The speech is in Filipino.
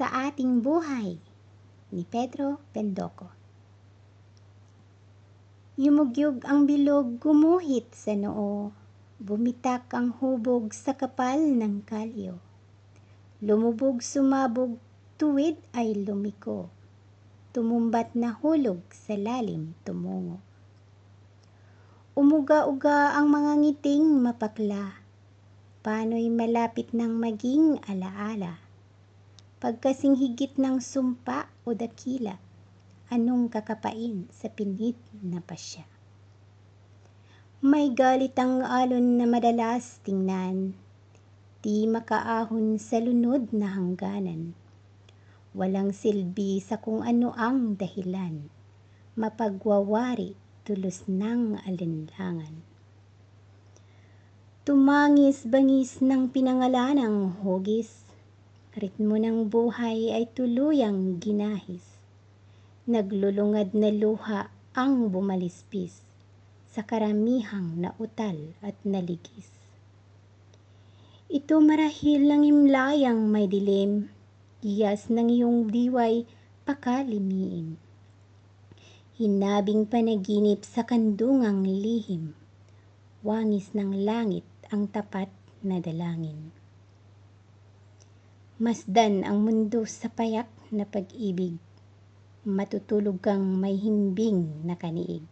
sa ating buhay ni Pedro Pendoco. Yumugyog ang bilog gumuhit sa noo, bumitak ang hubog sa kapal ng kalyo. Lumubog sumabog, tuwid ay lumiko, tumumbat na hulog sa lalim tumungo. Umuga-uga ang mga ngiting mapakla, pano'y malapit nang maging alaala. Pagkasing higit ng sumpa o dakila, anong kakapain sa pinit na pasya. May galit ang alon na madalas tingnan, di makaahon sa lunod na hangganan. Walang silbi sa kung ano ang dahilan, mapagwawari tulos ng alinlangan. Tumangis-bangis ng pinangalanang hugis, ritmo ng buhay ay tuluyang ginahis. Naglulungad na luha ang bumalispis sa karamihang nautal at naligis. Ito marahil ng imlayang may dilim, iyas ng iyong diway pakalimiin. Hinabing panaginip sa kandungang lihim, wangis ng langit ang tapat na dalangin. Masdan ang mundo sa payak na pag-ibig, matutulog kang may himbing na kaniig.